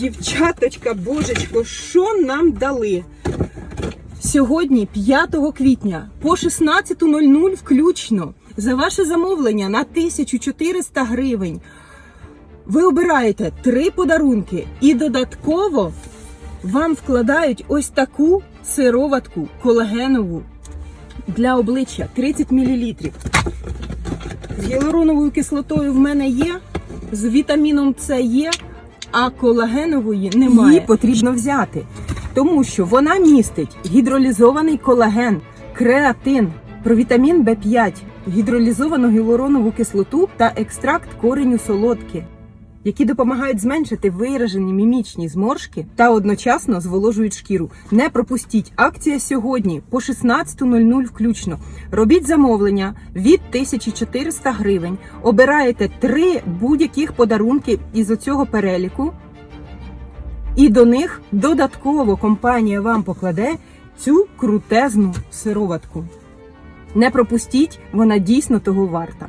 Дівчаточка, божечко, що нам дали? Сьогодні, 5 квітня, по 16.00 включно, за ваше замовлення на 1400 гривень. Ви обираєте три подарунки і додатково вам вкладають ось таку сироватку колагенову для обличчя 30 мл. З гіалуроновою кислотою в мене є, з вітаміном С є, а колагенової немає. Її потрібно взяти, тому що вона містить гідролізований колаген, креатин, провітамін В5, гідролізовану гіалуронову кислоту та екстракт кореню солодки, які допомагають зменшити виражені мімічні зморшки та одночасно зволожують шкіру. Не пропустіть акція сьогодні по 16.00 включно. Робіть замовлення від 1400 гривень. Обираєте три будь-яких подарунки із оцього переліку. І до них додатково компанія вам покладе цю крутезну сироватку. Не пропустіть, вона дійсно того варта.